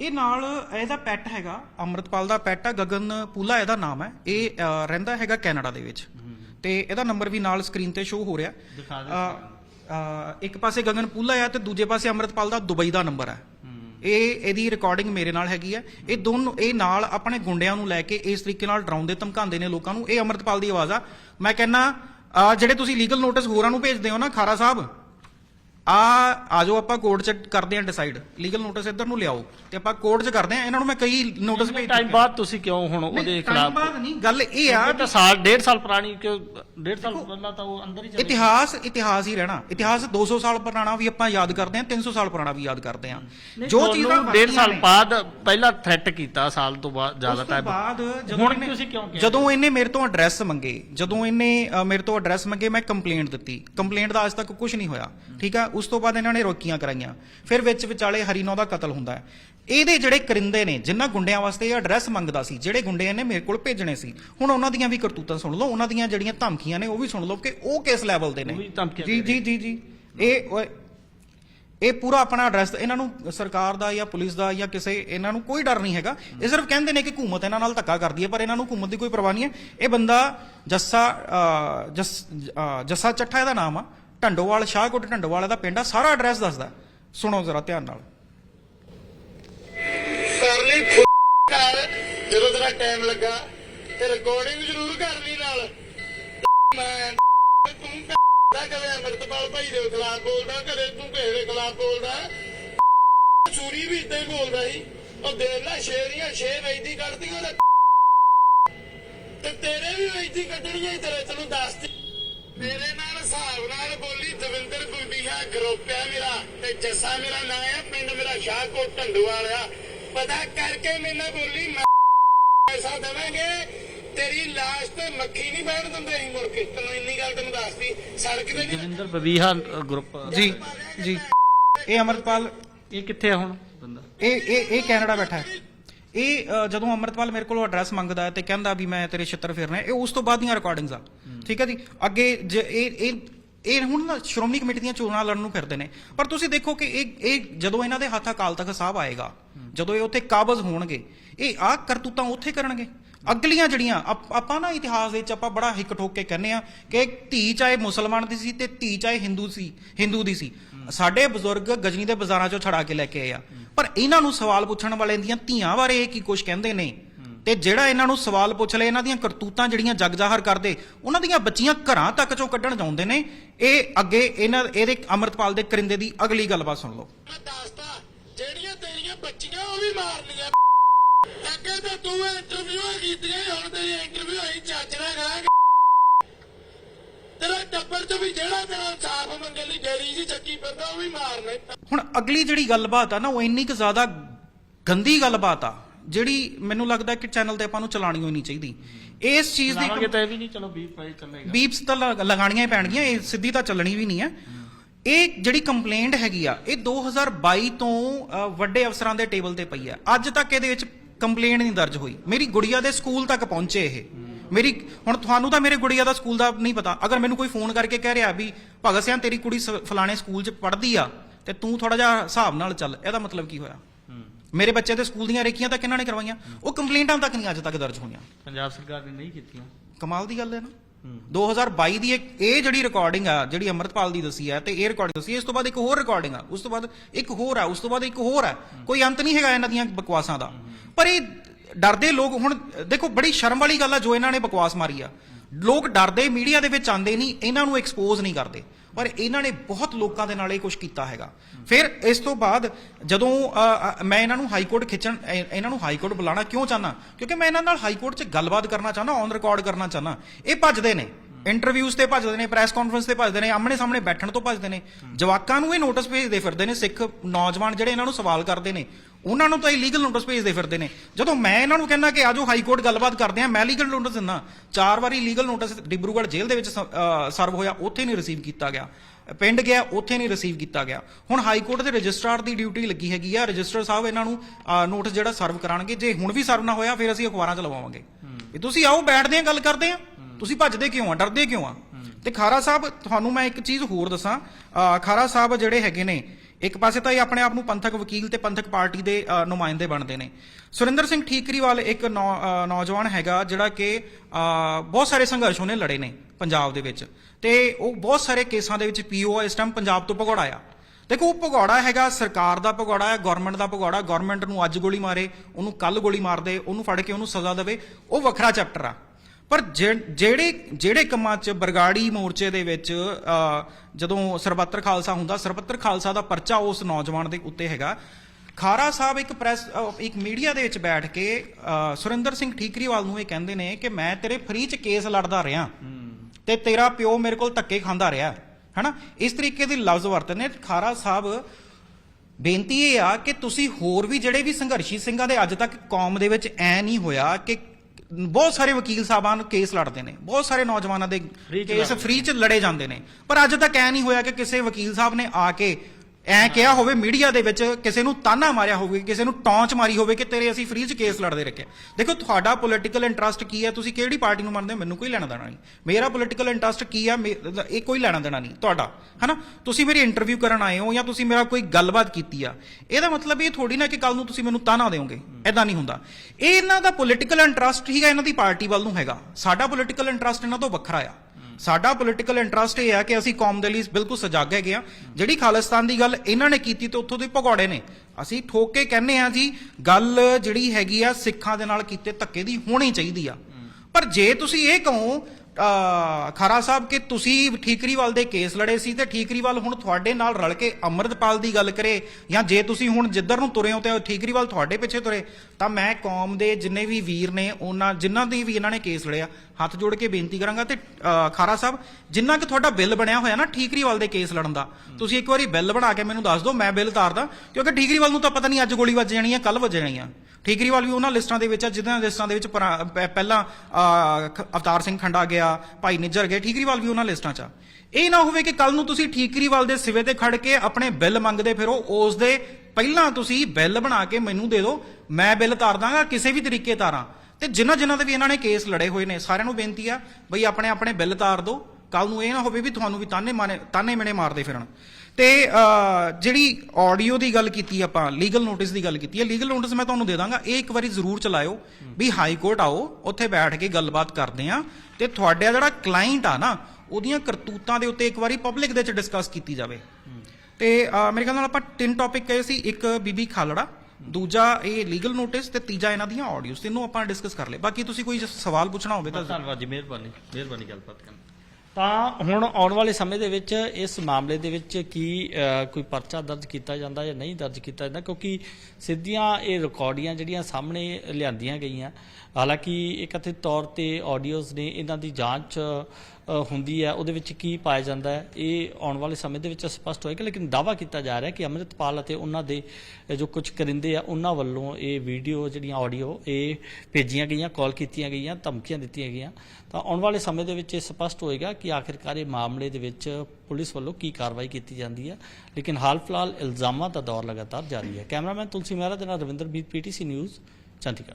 ਇਹ ਨਾਲ ਇਹਦਾ ਪੈਟ ਹੈਗਾ ਅੰਮ੍ਰਿਤਪਾਲ ਦਾ ਪੈਟ ਆ ਗਗਨ ਪੂਲਾ ਇਹਦਾ ਨਾਮ ਹੈ। ਇਹ ਰਹਿੰਦਾ ਹੈਗਾ ਕੈਨੇਡਾ ਦੇ ਵਿੱਚ। ਤੇ ਇਹਦਾ ਨੰਬਰ ਵੀ ਨਾਲ ਸਕਰੀਨ ਤੇ ਸ਼ੋ ਹੋ ਰਿਹਾ। ਦਿਖਾ ਦੇ ਇੱਕ ਪਾਸੇ ਗਗਨ ਪੂਲਾ ਆ ਤੇ ਦੂਜੇ ਪਾਸੇ ਅੰਮ੍ਰਿਤਪਾਲ ਦਾ ਦੁਬਈ ਦਾ ਨੰਬਰ ਹੈ। ਇਹ ਇਹਦੀ ਰਿਕਾਰਡਿੰਗ ਮੇਰੇ ਨਾਲ ਹੈਗੀ ਹੈ। ਇਹ ਦੋਨੋਂ ਇਹ ਨਾਲ ਆਪਣੇ ਗੁੰਡਿਆਂ ਨੂੰ ਲੈ ਕੇ ਇਸ ਤਰੀਕੇ ਨਾਲ ਡਰਾਉਂਦੇ ਧਮਕਾਉਂਦੇ ਨੇ ਲੋਕਾਂ ਨੂੰ। ਇਹ ਅੰਮ੍ਰਿਤਪਾਲ ਦੀ ਆਵਾਜ਼ ਆ। ਮੈਂ ਕਹਿੰਨਾ ਜਿਹੜੇ ਤੁਸੀਂ ਲੀਗਲ ਨੋਟਿਸ ਹੋਰਾਂ ਨੂੰ ਭੇਜਦੇ ਹੋ ਨਾ ਖਾਰਾ ਸਾਹਿਬ ਆ ਆਜੋ ਆਪਾਂ ਕੋਰਟ ਚ ਕਰਦੇ ਆਂ ਡਿਸਾਈਡ ਲੀਗਲ ਨੋਟਿਸ ਇੱਧਰ ਨੂੰ ਲਿਆਓ। ਤੇ ਆਪਾਂ ਕੋਰਟ ਚ ਕਰਦੇ ਆਂ ਇਹਨਾਂ ਨੂੰ ਮੈਂ ਕਈ ਨੋਟਿਸ ਭੇਜ ਟਾਈਮ ਬਾਅਦ ਤੁਸੀਂ ਕਿਉਂ ਹੁਣ ਉਹਦੇ ਖਿਲਾਫ? ਬਾਅਦ ਨਹੀਂ ਗੱਲ ਇਹ ਆ ਤਾਂ ਸਾਲ ਡੇਢ ਸਾਲ ਪੁਰਾਣੀ ਕਿ ਡੇਢ ਸਾਲ ਪਹਿਲਾਂ ਤਾਂ ਉਹ ਅੰਦਰ ਹੀ ਚਲੇ। ਇਤਿਹਾਸ ਇਤਿਹਾਸ ਹੀ ਰਹਿਣਾ। ਇਤਿਹਾਸ 200 ਸਾਲ ਪੁਰਾਣਾ ਵੀ ਆਪਾਂ ਯਾਦ ਕਰਦੇ ਆਂ 300 ਸਾਲ ਪੁਰਾਣਾ ਵੀ ਯਾਦ ਕਰਦੇ ਆਂ ਜੋ ਚੀਜ਼ਾਂ ਡੇਢ ਸਾਲ ਬਾਅਦ ਪਹਿਲਾਂ ਥ੍ਰੈਟ ਕੀਤਾ ਸਾਲ ਤੋਂ ਬਾਅਦ। ਜ਼ਿਆਦਾ ਟਾਈਮ ਹੁਣ ਤੁਸੀਂ ਕਿਉਂ ਕਿਹਾ? ਜਦੋਂ ਇਹਨੇ ਮੇਰੇ ਤੋਂ ਐਡਰੈਸ ਮੰਗੇ ਜਦੋਂ ਇਹਨੇ ਮੇਰੇ ਤੋਂ ਐਡਰੈਸ ਮੰਗੇ ਮੈਂ ਕੰਪਲੇਂਟ ਦਿੱਤੀ। ਕੰਪਲੇਂਟ ਦਾ ਅੱਜ ਤੱਕ ਕੁਝ ਨਹੀਂ ਹੋਇਆ ਠੀਕ ਆ? ਉਸ ਤੋਂ ਬਾਅਦ ਇਹਨਾਂ ਨੇ ਰੋਕੀਆਂ ਕਰਾਈਆਂ। ਫਿਰ ਵਿੱਚ ਵਿਚਾਲੇ ਹਰੀਨੋ ਦਾ ਕਤਲ ਹੁੰਦਾ ਹੈ। ਇਹਦੇ ਜਿਹੜੇ ਕਰਿੰਦੇ ਨੇ ਜਿਨ੍ਹਾਂ ਗੁੰਡਿਆਂ ਵਾਸਤੇ ਇਹ ਐਡਰੈਸ ਮੰਗਦਾ ਸੀ ਜਿਹੜੇ ਗੁੰਡੇ ਇਹਨੇ ਮੇਰੇ ਕੋਲ ਭੇਜਣੇ ਸੀ ਹੁਣ ਉਹਨਾਂ ਦੀਆਂ ਵੀ ਕਰਤੂਤਾਂ ਸੁਣ ਲਓ ਉਹਨਾਂ ਦੀਆਂ ਜਿਹੜੀਆਂ ਧਮਕੀਆਂ ਨੇ ਉਹ ਵੀ ਸੁਣ ਲਓ ਕਿ ਉਹ ਕਿਸ ਲੈਵਲ ਦੇ ਨੇ। ਜੀ ਜੀ ਜੀ ਜੀ। ਇਹ ਇਹ ਪੂਰਾ ਆਪਣਾ ਐਡਰੈਸ ਇਹਨਾਂ ਨੂੰ ਸਰਕਾਰ ਦਾ ਜਾਂ ਪੁਲਿਸ ਦਾ ਜਾਂ ਕਿਸੇ ਇਹਨਾਂ ਨੂੰ ਕੋਈ ਡਰ ਨਹੀਂ ਹੈਗਾ। ਇਹ ਸਿਰਫ ਕਹਿੰਦੇ ਨੇ ਕਿ ਹਕੂਮਤ ਇਹਨਾਂ ਨਾਲ ਧੱਕਾ ਕਰਦੀ ਹੈ ਪਰ ਇਹਨਾਂ ਨੂੰ ਹਕੂਮਤ ਦੀ ਕੋਈ ਪਰਵਾਹ ਨਹੀਂ ਹੈ। ਇਹ ਬੰਦਾ ਜੱਸਾ ਜੱਸਾ ਚੱਠਾ ਇਹਦਾ ਨਾਮ ਆ। ਢੰਡੋਵਾਲ, ਸ਼ਾਹਕੋਟ ਢੰਡੋਵਾਲ, ਇਹਦਾ ਪਿੰਡ ਆ, ਸਾਰਾ ਐਡਰੈਸ ਦੱਸਦਾ। ਸੁਣੋ ਜ਼ਰਾ ਧਿਆਨ ਨਾਲ। ਕਰ ਕਰ ਜਦੋਂ ਤੇਰਾ ਟਾਈਮ ਲੱਗਾ, ਤੇ ਰਿਕਾਰਡਿੰਗ ਜ਼ਰੂਰ ਕਰ ਲਈ ਨਾਲ। ਮੈਂ ਤੂੰ ਦਾ ਕਦੇ ਅਮਰਤਪਾਲ ਭਾਈ ਦੇ ਖਿਲਾਫ ਬੋਲਦਾ, ਕਦੇ ਤੂੰ ਕਿਸੇ ਦੇ ਖਿਲਾਫ ਬੋਲਦਾ। ਚੂਰੀ ਵੀ ਇਦਾਂ ਹੀ ਬੋਲਦਾ ਸੀ। ਉਹ ਦੇਖ ਲੈ, ਸ਼ੇਰੀਆਂ ਛੇ ਵੈਦੀ ਕੱਢਦੀਆਂ ਉਹਨੇ। ਤੇ ਤੇਰੇ ਵੀ ਵੈਦੀ ਕੱਢਣੀਆਂ ਤੇਰੇ, ਤੈਨੂੰ ਦੱਸਦੀ ਮੇਰੇ ਨਾਲ ਹਿਸਾਬ ਨਾਲ ਬੋਲੀ ਦਵਿੰਦਰ ਗੁੰਡੀਆ ਗਰੁੱਪ ਹੈ ਮੇਰਾ ਤੇ ਜੱਸਾ ਮੇਰਾ ਨਾਂ ਹੈ ਪਿੰਡ ਮੇਰਾ ਸ਼ਾਹਕੋਟ ਢੰਡੂਵਾਲ ਆ। ਪਤਾ ਕਰਕੇ ਮੇਰੇ ਨਾਲ ਬੋਲੀ ਮੈਂ ਪੈਸਾ ਦੇਵਾਂਗੇ ਤੇਰੀ ਲਾਸ਼ ਤੇ ਮੱਖੀ ਨਹੀਂ ਬੈਠ ਦਿੰਦੇ ਅਸੀਂ ਮੁੜ ਕੇ। ਤੈਨੂੰ ਇੰਨੀ ਗੱਲ ਤੈਨੂੰ ਦੱਸਦੀ ਸੜਕ ਤੇ ਨਹੀਂ ਜਗਿੰਦਰ ਬਵੀਹਾ ਗਰੁੱਪ ਜੀ ਜੀ। ਇਹ ਅਮਰਪਾਲ ਇਹ ਕਿੱਥੇ ਆ ਹੁਣ? ਬੰਦਾ। ਇਹ ਇਹ ਇਹ ਕੈਨੇਡਾ ਬੈਠਾ ਹੈ। ਇਹ ਅ, ਜਦੋਂ ਅਮਰਤਪਾਲ ਮੇਰੇ ਕੋਲੋਂ ਐਡਰੈਸ ਮੰਗਦਾ ਹੈ ਤੇ ਕਹਿੰਦਾ ਵੀ ਮੈਂ ਤੇਰੇ ਛਿੱਤਰ ਫੇਰਨਾ ਹੈ, ਇਹ ਉਸ ਤੋਂ ਬਾਅਦ ਦੀਆਂ ਰਿਕਾਰਡਿੰਗਸ ਆ। ਠੀਕ ਹੈ ਜੀ? ਅੱਗੇ ਜੇ ਇਹ ਇਹ ਇਹ ਹੁਣ ਨਾ ਸ਼੍ਰੋਮਣੀ ਕਮੇਟੀ ਦੀਆਂ ਚੋਣਾਂ ਲੜਨ ਨੂੰ ਫਿਰਦੇ ਨੇ। ਪਰ ਤੁਸੀਂ ਦੇਖੋ ਕਿ ਇਹ ਇਹ ਜਦੋਂ ਇਹਨਾਂ ਦੇ ਹੱਥ ਅਕਾਲ ਤਖਤ ਸਾਹਿਬ ਆਏਗਾ, ਜਦੋਂ ਇਹ ਉੱਥੇ ਕਾਬਜ਼ ਹੋਣਗੇ, ਇਹ ਆਹ ਕਰਤੂਤਾਂ ਉੱਥੇ ਕਰਨਗੇ। ਅਗਲੀਆਂ ਜਿਹੜੀਆਂ, ਆਪਾਂ ਨਾ ਇਤਿਹਾਸ ਦੇ ਵਿੱਚ ਆਪਾਂ ਬੜਾ ਹਿੱਕ ਠੋਕ ਕੇ ਕਹਿੰਦੇ ਆ ਕਿ ਧੀ ਚਾਹੇ ਮੁਸਲਮਾਨ ਦੀ ਸੀ ਤੇ ਧੀ ਚਾਹੇ ਹਿੰਦੂ ਸੀ, ਹਿੰਦੂ ਦੀ ਸੀ। ਸਾਡੇ ਬਜ਼ੁਰਗ ਗਜਨੀ ਦੇ ਬਾਜ਼ਾਰਾਂ ਚੋਂ ਛੜਾ ਕੇ ਲੈ ਕੇ ਆਏ ਆ। ਪਰ ਇਹਨਾਂ ਨੂੰ ਸਵਾਲ ਪੁੱਛਣ ਵਾਲੇ ਦੀਆਂ ਧੀਆਂ ਬਾਰੇ ਇਹ ਕੀ ਕੁਝ ਕਹਿੰਦੇ ਨੇ? ਤੇ ਜਿਹੜਾ ਇਹਨਾਂ ਨੂੰ ਸਵਾਲ ਪੁੱਛ ਲਏ ਇਹਨਾਂ ਦੀਆਂ ਕਰਤੂਤਾਂ ਜਿਹੜੀਆਂ ਜਗ ਜ਼ਾਹਰ ਕਰਦੇ ਉਹਨਾਂ ਦੀਆਂ ਬੱਚੀਆਂ ਘਰਾਂ ਤੱਕ ਚੋਂ ਕੱਢਣ ਜਾਂਦੇ ਨੇ। ਇਹ ਅੱਗੇ ਇਹਨਾਂ ਇਹਦੇ ਅਮਰਤਪਾਲ ਦੇ ਕਰਿੰਦੇ ਦੀ ਅਗਲੀ ਗੱਲਬਾਤ ਸੁਣ ਲਓ। ਮੈਂ ਦੱਸਦਾ ਜਿਹੜੀਆਂ ਤੇਰੀਆਂ ਬੱਚੀਆਂ ਉਹ ਵੀ ਮਾਰਨੀਆਂ ਅੱਗੇ ਤਾਂ ਤੂੰ ਇੰਟਰਵਿਊ ਕੀਤੀਆਂ ਸੀ, ਹੁਣ ਤੇਰੀ ਇੰਟਰਵਿਊ ਕਰਾਂਗੇ। ਟੱਬਰ ਚ ਵੀ ਜਿਹੜਾ ਤੇਰਾ ਇਨਸਾਫ ਮੰਗਣ ਲਈ ਡੈਰੀ ਜੀ ਚੱਕੀ ਫਿਰਦਾ ਉਹ ਵੀ ਮਾਰਨੇ ਹੁਣ ਅਗਲੀ ਜਿਹੜੀ ਗੱਲਬਾਤ ਆ ਨਾ ਉਹ ਇੰਨੀ ਕੁ ਜ਼ਿਆਦਾ ਗੰਦੀ ਗੱਲਬਾਤ ਆ। ਜਿਹੜੀ ਮੈਨੂੰ ਲੱਗਦਾ ਕਿ ਚੈਨਲ ਤੇ ਆਪਾਂ ਨੂੰ ਚਲਾਣੀ ਨਹੀਂ ਚਾਹੀਦੀ। ਇਸ ਚੀਜ਼ ਦੀ ਲਾਵਾਂਗੇ ਤਾਂ ਇਹ ਵੀ ਨਹੀਂ ਚਲੋ 20 ਪਏ ਚੱਲੇਗਾ। ਬੀਪਸ ਤਾਂ ਲ- ਲਗਾਉਣੀਆਂ ਹੀ ਪੈਣਗੀਆਂ ਇਹ ਸਿੱਧੀ ਤਾਂ ਚੱਲਣੀ ਵੀ ਨਹੀਂ ਹੈ। ਇਹ ਜਿਹੜੀ ਕੰਪਲੇਂਟ ਹੈਗੀ ਆ ਇਹ 2022 ਤੋਂ ਅ, ਵੱਡੇ ਅਫਸਰਾਂ ਦੇ ਟੇਬਲ ਤੇ ਪਈ ਆ। ਅੱਜ ਤੱਕ ਇਹਦੇ ਵਿੱਚ ਕੰਪਲੇਂਟ ਨਹੀਂ ਦਰਜ ਹੋਈ। ਮੇਰੀ ਗੁੜੀਆ ਦੇ ਸਕੂਲ ਤੱਕ ਪਹੁੰਚੇ ਇਹ। ਮੇਰੀ ਹੁਣ ਤੁਹਾਨੂੰ ਤਾਂ ਮੇਰੇ ਗੁੜੀਆ ਦਾ ਸਕੂਲ ਦਾ ਨਹੀਂ ਪਤਾ। ਅਗਰ ਮੈਨੂੰ ਕੋਈ ਫੋਨ ਕਰਕੇ ਕਹਿ ਰਿਹਾ ਵੀ ਭਗਤ ਸਿੰਘ ਤੇਰੀ ਕੁੜੀ ਸ- ਫਲਾਣੇ ਸਕੂਲ 'ਚ ਪੜ੍ਹਦੀ ਆ ਤੇ ਤੂੰ ਥੋੜਾ ਜਿਹਾ ਹਿਸਾਬ ਨਾਲ ਚੱਲ। ਇਹਦਾ ਮਤਲਬ ਕੀ ਹੋਇਆ? ਮੇਰੇ ਬੱਚੇ ਦੇ ਸਕੂਲ ਦੀਆਂ ਰੇਖੀਆਂ ਤਾਂ ਕਿਹਨਾਂ ਨੇ ਕਰਵਾਈਆਂ। ਉਹ ਕੰਪਲੇਂਟਾਂ ਤੱਕ ਨਹੀਂ ਅੱਜ ਤੱਕ ਦਰਜ ਹੋਈਆਂ। ਪੰਜਾਬ ਸਰਕਾਰ ਨੇ ਨਹੀਂ ਕੀਤੀਆਂ। ਕਮਾਲ ਦੀ ਗੱਲ ਹੈ ਨਾ। 2022 ਦੀ ਇੱਕ ਇਹ ਜਿਹੜੀ ਰਿਕਾਰਡਿੰਗ ਆ ਜਿਹੜੀ ਅਮਰਤਪਾਲ ਦੀ ਦੱਸੀ ਹੈ ਤੇ ਇਹ ਰਿਕਾਰਡਿੰਗ ਦੱਸੀ ਇਸ ਤੋਂ ਬਾਅਦ ਇੱਕ ਹੋਰ ਰਿਕਾਰਡਿੰਗ ਆ ਉਸ ਤੋਂ ਬਾਅਦ ਇੱਕ ਹੋਰ ਆ ਉਸ ਤੋਂ ਬਾਅਦ ਇੱਕ ਹੋਰ ਆ। ਕੋਈ ਅੰਤ ਨਹੀਂ ਹੈਗਾ ਇਹਨਾਂ ਦੀਆਂ ਬਕਵਾਸਾਂ ਦਾ। ਪਰ ਇਹ ਡਰਦੇ ਲੋਕ ਹੁਣ ਦੇਖੋ ਬੜੀ ਸ਼ਰਮ ਵਾਲੀ ਗੱਲ ਆ ਜੋ ਇਹਨਾਂ ਨੇ ਬਕਵਾਸ ਮਾਰੀ ਆ। ਲੋਕ ਡਰਦੇ ਮੀਡੀਆ ਦੇ ਵਿੱਚ ਆਉਂਦੇ ਨਹੀਂ ਇਹਨਾਂ ਨੂੰ ਐਕਸਪੋਜ਼ ਨਹੀਂ ਕਰਦੇ। ਪਰ ਇਹਨਾਂ ਨੇ ਬਹੁਤ ਲੋਕਾਂ ਦੇ ਨਾਲ ਇਹ ਕੁਝ ਕੀਤਾ ਹੈਗਾ। ਫਿਰ ਇਸ ਤੋਂ ਬਾਅਦ ਜਦੋਂ ਮੈਂ ਇਹਨਾਂ ਨੂੰ ਹਾਈ ਕੋਰਟ ਖਿੱਚਣ ਇਹਨਾਂ ਨੂੰ ਹਾਈ ਕੋਰਟ ਬੁਲਾਣਾ ਕਿਉਂ ਚਾਹਨਾ ਕਿਉਂਕਿ ਮੈਂ ਇਹਨਾਂ ਨਾਲ ਹਾਈ ਕੋਰਟ 'ਚ ਗੱਲਬਾਤ ਕਰਨਾ ਚਾਹਨਾ ਔਨ ਰਿਕਾਰਡ ਕਰਨਾ ਚਾਹਨਾ ਇਹ ਭੱਜਦੇ ਨੇ। ਇੰਟਰਵਿਊਜ਼ ਤੇ ਭੱਜਦੇ ਨੇ ਪ੍ਰੈਸ ਕਾਨਫਰੰਸ ਤੇ ਭੱਜਦੇ ਨੇ ਆਮਣੇ ਸਾਹਮਣੇ ਬੈਠਣ ਤੋਂ ਭੱਜਦੇ ਨੇ। ਜਵਾਕਾਂ ਨੂੰ ਇਹ ਨੋਟਿਸ ਭੇਜਦੇ ਫਿਰਦੇ ਨੇ ਸਿੱਖ ਨੌਜਵਾਨ ਜਿਹੜੇ ਇਹਨਾਂ ਨੂੰ ਸਵਾਲ ਕਰਦੇ ਨੇ। ਉਹਨਾਂ ਨੂੰ ਤਾਂ ਇਲੀਗਲ ਨੋਟਿਸ ਭੇਜਦੇ ਫਿਰਦੇ ਨੇ। ਜਦੋਂ ਮੈਂ ਇਹਨਾਂ ਨੂੰ ਕਹਿੰਦਾ ਕਿ ਆਜੋ ਹਾਈ ਕੋਰਟ ਗੱਲਬਾਤ ਕਰਦੇ ਆ ਮੈਂ ਲੀਗਲ ਨੋਟਿਸ ਦਿੰਦਾ। ਚਾਰ ਵਾਰੀ ਲੀਗਲ ਨੋਟਿਸ ਡਿਬਰੂਗੜ੍ਹ ਜੇਲ੍ਹ ਦੇ ਵਿੱਚ ਸਰਵ ਹੋਇਆ, ਉੱਥੇ ਨਹੀਂ ਰਿਸੀਵ ਕੀਤਾ ਗਿਆ। ਪਿੰਡ ਗਿਆ, ਉੱਥੇ ਨਹੀਂ ਰਿਸੀਵ ਕੀਤਾ ਗਿਆ। ਹੁਣ ਹਾਈ ਕੋਰਟ ਦੇ ਰਜਿਸਟਰਾਰ ਦੀ ਡਿਊਟੀ ਲੱਗੀ ਹੈਗੀ ਆ। ਰਜਿਸਟਰ ਸਾਹਿਬ ਇਹਨਾਂ ਨੂੰ ਨੋਟਿਸ ਜਿਹੜਾ ਸਰਵ ਕਰਾਣਗੇ, ਜੇ ਹੁਣ ਵੀ ਸਰਵ ਨਾ ਹੋਇਆ, ਫਿਰ ਅਸੀਂ ਅਖਬਾਰਾਂ 'ਚ ਲਵਾਵਾਂਗੇ। ਵੀ ਤੁਸੀਂ ਆਓ, ਬੈਠਦੇ ਆ ਗੱਲ ਕਰਦੇ ਆ ਤੁਸੀਂ ਭੱਜਦੇ ਕਿਉਂ ਆ? ਡਰਦੇ ਕਿਉਂ ਆ? ਤੇ ਖਾਰਾ ਸਾਹਿਬ, ਤੁਹਾਨੂੰ ਮੈਂ ਇੱਕ ਚੀਜ਼ ਹੋਰ ਦੱਸਾਂ। ਖਾਰਾ ਸਾਹਿਬ ਜਿਹੜੇ ਹੈਗੇ ਨੇ ਇੱਕ ਪਾਸੇ ਤਾਂ ਇਹ ਆਪਣੇ ਆਪ ਨੂੰ ਪੰਥਕ ਵਕੀਲ ਤੇ ਪੰਥਕ ਪਾਰਟੀ ਦੇ ਨੁਮਾਇੰਦੇ ਬਣਦੇ ਨੇ। ਸੁਰਿੰਦਰ ਸਿੰਘ ਠੀਕਰੀਵਾਲ ਇੱਕ ਨੌ- ਨੌਜਵਾਨ ਹੈਗਾ ਜਿਹੜਾ ਕਿ ਬਹੁਤ ਸਾਰੇ ਸੰਘਰਸ਼ ਉਹਨੇ ਲੜੇ ਨੇ ਪੰਜਾਬ ਦੇ ਵਿੱਚ। ਤੇ ਉਹ ਬਹੁਤ ਸਾਰੇ ਕੇਸਾਂ ਦੇ ਵਿੱਚ ਪੀਓ ਇਸ ਟਾਈਮ ਪੰਜਾਬ ਤੋਂ ਭਗੌੜਾ ਆ। ਦੇਖੋ, ਉਹ ਭਗੌੜਾ ਹੈਗਾ, ਸਰਕਾਰ ਦਾ ਭਗੌੜਾ ਹੈ ਗਵਰਨਮੈਂਟ ਦਾ ਭਗੌੜਾ ਗਵਰਨਮੈਂਟ ਨੂੰ ਅੱਜ ਗੋਲੀ ਮਾਰੇ, ਉਹਨੂੰ ਕੱਲ ਗੋਲੀ ਮਾਰ ਦੇ, ਉਹਨੂੰ ਫੜ ਕੇ ਉਹਨੂੰ ਸਜ਼ਾ ਦੇਵੇ, ਉਹ ਵੱਖਰਾ ਚੈਪਟਰ ਆ। ਪਰ ਜਿਹੜੇ ਜਿਹੜੇ ਕੰਮਾਂ 'ਚ ਬਰਗਾੜੀ ਮੋਰਚੇ ਦੇ ਵਿੱਚ ਜਦੋਂ ਸਰਬੱਤਰ ਖਾਲਸਾ ਹੁੰਦਾ, ਸਰਬੱਤਰ ਖਾਲਸਾ ਦਾ ਪਰਚਾ ਉਸ ਨੌਜਵਾਨ ਦੇ ਉੱਤੇ ਹੈਗਾ। ਖਾਰਾ ਸਾਹਿਬ ਇੱਕ ਪ੍ਰੈਸ ਇੱਕ ਮੀਡੀਆ ਦੇ ਵਿੱਚ ਬੈਠ ਕੇ ਸੁਰਿੰਦਰ ਸਿੰਘ ਠੀਕਰੀਵਾਲ ਨੂੰ ਇਹ ਕਹਿੰਦੇ ਨੇ ਕਿ ਮੈਂ ਤੇਰੇ ਫ੍ਰੀ 'ਚ ਕੇਸ ਲੜਦਾ ਰਿਹਾ। ਤੇ ਤੇਰਾ ਪਿਓ ਮੇਰੇ ਕੋਲ ਧੱਕੇ ਖਾਂਦਾ ਰਿਹਾ। ਹਨਾ? ਇਸ ਤਰੀਕੇ ਦੇ ਲਫ਼ਜ਼ ਵਰਤਦੇ ਨੇ। ਖਾਰਾ ਸਾਹਿਬ, ਬੇਨਤੀ ਇਹ ਆ ਕਿ ਤੁਸੀਂ ਹੋਰ ਵੀ ਜਿਹੜੇ ਵੀ ਸੰਘਰਸ਼ੀ ਸਿੰਘਾਂ ਦੇ ਅੱਜ ਤੱਕ ਕੌਮ ਦੇ ਵਿੱਚ ਐ ਨਹੀਂ ਹੋਇਆ ਕਿ ਬਹੁਤ ਸਾਰੇ ਵਕੀਲ ਸਾਹਿਬਾਨ ਕੇਸ ਲੜਦੇ ਨੇ ਬਹੁਤ ਸਾਰੇ ਨੌਜਵਾਨਾਂ ਦੇ ਕੇਸ ਫ੍ਰੀ ਚ ਲੜੇ ਜਾਂਦੇ ਨੇ। ਪਰ ਅੱਜ ਤੱਕ ਐ ਨਹੀਂ ਹੋਇਆ ਕਿ ਕਿਸੇ ਵਕੀਲ ਸਾਹਿਬ ਨੇ ਆ ਕੇ ਐ ਕਿਹਾ ਹੋਵੇ ਮੀਡੀਆ ਦੇ ਵਿੱਚ ਕਿਸੇ ਨੂੰ ਤਾਨਾ ਮਾਰਿਆ ਹੋਵੇ, ਕਿਸੇ ਨੂੰ ਟੌਂਚ ਮਾਰੀ ਹੋਵੇ ਕਿ ਤੇਰੇ ਅਸੀਂ ਫ੍ਰੀ ਚ ਕੇਸ ਲੜਦੇ ਰੱਖਿਆ ਦੇਖੋ, ਤੁਹਾਡਾ ਪੋਲਿਟੀਕਲ ਇੰਟਰਸਟ ਕੀ ਹੈ? ਤੁਸੀਂ ਕਿਹੜੀ ਪਾਰਟੀ ਨੂੰ ਮੰਨਦੇ ਹੋ? ਮੈਨੂੰ ਕੋਈ ਲੈਣਾ ਦੇਣਾ ਨਹੀਂ। ਮੇਰਾ ਪੋਲਿਟੀਕਲ ਇੰਟਰਸਟ ਕੀ ਹੈ ਮੇ- ਇਹ ਕੋਈ ਲੈਣਾ ਦੇਣਾ ਨਹੀਂ, ਤੁਹਾਡਾ। ਹਨਾ? ਤੁਸੀਂ ਮੇਰੀ ਇੰਟਰਵਿਊ ਕਰਨ ਆਏ ਹੋ ਜਾਂ ਤੁਸੀਂ ਮੇਰਾ ਕੋਈ ਗੱਲਬਾਤ ਕੀਤੀ ਆ? ਇਹਦਾ ਮਤਲਬ ਇਹ ਥੋੜੀ ਨਾ ਕਿ ਕੱਲ ਨੂੰ ਤੁਸੀਂ ਮੈਨੂੰ ਤਾਨਾ ਦਿਓਗੇ। ਐਦਾਂ ਨਹੀਂ ਹੁੰਦਾ। ਇਹ ਇਹਨਾਂ ਦਾ ਪੋਲਿਟੀਕਲ ਇੰਟਰਸਟ ਹੀ ਹੈ ਇਹਨਾਂ ਦੀ ਪਾਰਟੀ ਵੱਲ ਨੂੰ ਹੈਗਾ। ਸਾਡਾ ਪੋਲਿਟੀਕਲ ਇੰਟਰਸਟ ਇਹਨਾਂ ਤੋਂ ਵੱਖਰਾ ਆ। ਸਾਡਾ ਪੋਲਿਟੀਕਲ ਇੰਟਰਸਟ ਇਹ ਹੈ ਕਿ ਅਸੀਂ ਕੌਮ ਦੇ ਲਈ ਬਿਲਕੁਲ ਸਜਾਗ ਹੈਗੇ ਆ ਜਿਹੜੀ ਖਾਲਿਸਤਾਨ ਦੀ ਗੱਲ ਇਹਨਾਂ ਨੇ ਕੀਤੀ ਤੇ ਉੱਥੋਂ ਦੇ ਭਗੌੜੇ ਨੇ। ਅਸੀਂ ਠੋਕ ਕੇ ਕਹਿੰਨੇ ਆ ਜੀ ਗੱਲ ਜਿਹੜੀ ਹੈਗੀ ਆ ਸਿੱਖਾਂ ਦੇ ਨਾਲ ਕੀਤੇ ਧੱਕੇ ਦੀ ਹੋਣੀ ਚਾਹੀਦੀ ਆ। ਪਰ ਜੇ ਤੁਸੀਂ ਇਹ ਕਹੋ ਅ, ਖਾਰਾ ਸਾਹਿਬ ਕਿ ਤੁਸੀਂ ਠੀਕਰੀਵਾਲ ਦੇ ਕੇਸ ਲੜੇ ਸੀ ਤੇ ਠੀਕਰੀਵਾਲ ਹੁਣ ਤੁਹਾਡੇ ਨਾਲ ਰਲ ਕੇ ਅੰਮ੍ਰਿਤਪਾਲ ਦੀ ਗੱਲ ਕਰੇ ਜਾਂ ਜੇ ਤੁਸੀਂ ਹੁਣ ਜਿੱਧਰ ਨੂੰ ਤੁਰੇ ਹੋ ਤੇ ਠੀਕਰੀਵਾਲ ਤੁਹਾਡੇ ਪਿੱਛੇ ਤੁਰੇ ਤਾਂ ਮੈਂ ਕੌਮ ਦੇ ਜਿੰਨੇ ਵੀ ਵੀਰ ਨੇ ਉਹਨਾਂ ਜਿਨ੍ਹਾਂ ਦੀ ਵੀ ਇਹਨਾਂ ਨੇ ਕੇਸ ਲੜਿਆ ਹੱਥ ਜੋੜ ਕੇ ਬੇਨਤੀ ਕਰਾਂਗਾ ਤੇ ਖਾਰਾ ਸਾਹਿਬ ਜਿੰਨਾ ਕਿ ਤੁਹਾਡਾ ਬਿੱਲ ਬਣਿਆ ਹੋਇਆ ਨਾ ਠੀਕਰੀਵਾਲ ਦੇ ਕੇਸ ਲੜਨ ਦਾ ਤੁਸੀਂ ਇੱਕ ਵਾਰੀ ਬਿੱਲ ਬਣਾ ਕੇ ਮੈਨੂੰ ਦੱਸ ਦਿਓ ਮੈਂ ਬਿੱਲ ਤਾਰਦਾ ਕਿਉਂਕਿ ਠੀਕਰੀਵਾਲ ਨੂੰ ਤਾਂ ਪਤਾ ਨਹੀਂ ਅੱਜ ਗੋਲੀ ਵੱਜ ਜਾਣੀ ਹੈ ਕੱਲ ਵੱਜ ਜਾਣੀ ਆ। ਠੀਕਰੀਵਾਲ ਵੀ ਉਹਨਾਂ ਲਿਸਟਾਂ ਦੇ ਵਿੱਚ ਆ ਜਿਹਨਾਂ ਲਿਸਟਾਂ ਦੇ ਵਿੱਚ ਪਹਿਲਾਂ ਅ, ਅਵਤਾਰ ਸਿੰਘ ਖੰਡਾ ਗਿਆ ਭਾਈ ਨਿੱਜਰ ਗਏ ਠੀਕਰੀਵਾਲ ਵੀ ਉਹਨਾਂ ਲਿਸਟਾਂ 'ਚ ਆ। ਇਹ ਨਾ ਹੋਵੇ ਕਿ ਕੱਲ ਨੂੰ ਤੁਸੀਂ ਠੀਕਰੀਵਾਲ ਦੇ ਸਿਵੇ ਤੇ ਖੜ ਕੇ ਆਪਣੇ ਬਿੱਲ ਮੰਗਦੇ ਫਿਰੋ ਉਸ ਦੇ ਪਹਿਲਾਂ ਤੁਸੀਂ ਬਿੱਲ ਬਣਾ ਕੇ ਮੈਨੂੰ ਦੇ ਦਿਓ ਮੈਂ ਬਿੱਲ ਤਾਰ ਦਾਂਗਾ ਕਿਸੇ ਵੀ ਤਰੀਕੇ ਤਾਰਾਂ ਤੇ ਜਿਨ੍ਹਾਂ ਜਿਨ੍ਹਾਂ ਦੇ ਵੀ ਇਹਨਾਂ ਨੇ ਕੇਸ ਲੜੇ ਹੋਏ ਨੇ, ਸਾਰਿਆਂ ਨੂੰ ਬੇਨਤੀ ਆ, ਬਈ ਆਪਣੇ ਆਪਣੇ ਬਿੱਲ ਤਾਰ ਦਿਓ। ਕੱਲ ਨੂੰ ਇਹ ਨਾ ਹੋਵੇ ਵੀ ਤੁਹਾਨੂੰ ਵੀ ਤਾਨੇ ਮਾਨੇ ਤਾਨੇ ਮਿਹਣੇ ਮਾਰਦੇ ਫਿਰਨ। ਤੇ ਜਿਹੜੀ ਆਡੀਓ ਦੀ ਗੱਲ ਕੀਤੀ ਆਪਾਂ ਲੀਗਲ ਨੋਟਿਸ ਦੀ ਗੱਲ ਕੀਤੀ ਹੈ ਲੀਗਲ ਨੋਟਿਸ ਮੈਂ ਤੁਹਾਨੂੰ ਦੇ ਦਾਂਗਾ, ਇਹ ਇੱਕ ਵਾਰੀ ਜ਼ਰੂਰ ਚਲਾਇਓ। ਵੀ ਹਾਈ ਕੋਰਟ ਆਓ, ਉੱਥੇ ਬੈਠ ਕੇ ਗੱਲਬਾਤ ਕਰਦੇ ਆ। ਤੇ ਤੁਹਾਡਾ ਜਿਹੜਾ ਕਲਾਇੰਟ ਆ ਨਾ, ਉਹਦੀਆਂ ਕਰਤੂਤਾਂ ਦੇ ਉੱਤੇ ਇੱਕ ਵਾਰੀ ਪਬਲਿਕ ਦੇ ਵਿੱਚ ਡਿਸਕਸ ਕੀਤੀ ਜਾਵੇ। ਤੇ ਮੇਰੇ ਖਿਆਲ ਨਾਲ ਆਪਾਂ ਤਿੰਨ ਟੌਪਿਕ ਕਹੇ ਸੀ, ਇੱਕ ਬੀਬੀ ਖਾਲੜਾ ਦੂਜਾ ਇਹ ਲੀਗਲ ਨੋਟਿਸ ਤੇ ਤੀਜਾ ਇਹਨਾਂ ਦੀਆਂ ਆਡੀਓਸ ਤਿੰਨੋਂ ਆਪਾਂ ਡਿਸਕਸ ਕਰ ਲਏ। ਬਾਕੀ ਤੁਸੀਂ ਕੋਈ ਸਵਾਲ ਪੁੱਛਣਾ ਹੋਵੇ ਤਾਂ ਧੰਨਵਾਦ ਜੀ ਮਿਹਰਬਾਨੀ ਮਿਹਰਬਾਨੀ ਗੱਲਬਾਤ ਕਰਨ ਤਾਂ ਹੁਣ ਆਉਣ ਵਾਲੇ ਸਮੇਂ ਦੇ ਵਿੱਚ ਇਸ ਮਾਮਲੇ ਦੇ ਵਿੱਚ ਕੀ ਕੋਈ ਪਰਚਾ ਦਰਜ ਕੀਤਾ ਜਾਂਦਾ ਜਾਂ ਨਹੀਂ ਦਰਜ ਕੀਤਾ ਜਾਂਦਾ? ਕਿਉਂਕਿ ਸਿੱਧੀਆਂ ਇਹ ਰਿਕਾਰਡੀਆਂ ਜਿਹੜੀਆਂ ਸਾਹਮਣੇ ਲਿਆਂਦੀਆਂ ਗਈਆਂ ਹਾਲਾਂਕਿ ਇਹ ਕਥਿਤ ਤੌਰ ਤੇ ਆਡੀਓਜ਼ ਨੇ ਇਹਨਾਂ ਦੀ ਜਾਂਚ ਹੁੰਦੀ ਹੈ, ਉਹਦੇ ਵਿੱਚ ਕੀ ਪਾਇਆ ਜਾਂਦਾ ਹੈ? ਇਹ ਆਉਣ ਵਾਲੇ ਸਮੇਂ ਦੇ ਵਿੱਚ ਸਪਸ਼ਟ ਹੋਏਗਾ, ਲੇਕਿਨ ਦਾਵਾ ਕੀਤਾ ਜਾ ਰਿਹਾ ਕਿ ਅੰਮ੍ਰਿਤਪਾਲ ਅਤੇ ਉਹਨਾਂ ਦੇ ਜੋ ਕੁਝ ਕਰਿੰਦੇ ਆ, ਉਹਨਾਂ ਵੱਲੋਂ ਇਹ ਵੀਡੀਓ ਜਿਹੜੀਆਂ ਆਡੀਓ, ਇਹ ਭੇਜੀਆਂ ਗਈਆਂ, ਕਾਲ ਕੀਤੀਆਂ ਗਈਆਂ, ਧਮਕੀਆਂ ਦਿੱਤੀਆਂ ਗਈਆਂ। ਤਾਂ ਆਉਣ ਵਾਲੇ ਸਮੇਂ ਦੇ ਵਿੱਚ ਇਹ ਸਪਸ਼ਟ ਹੋਏਗਾ ਕਿ ਆਖਿਰਕਾਰ ਇਹ ਮਾਮਲੇ ਦੇ ਵਿੱਚ ਪੁਲਿਸ ਵੱਲੋਂ ਕੀ ਕਾਰਵਾਈ ਕੀਤੀ ਜਾਂਦੀ ਹੈ। ਲੇਕਿਨ ਹਾਲ ਫਿਲਹਾਲ ਇਲਜ਼ਾਮਾਂ ਦਾ ਦੌਰ ਲਗਾਤਾਰ ਜਾਰੀ ਹੈ। ਕੈਮਰਾਮੈਨ ਤੁਲਸੀ ਮਹਿਰਾ ਦੇ ਨਾਲ ਰਵਿੰਦਰ ਬੀਤ ਪੀਟੀਸੀ ਨਿਊਜ਼, ਚੰਡੀਗੜ੍ਹ।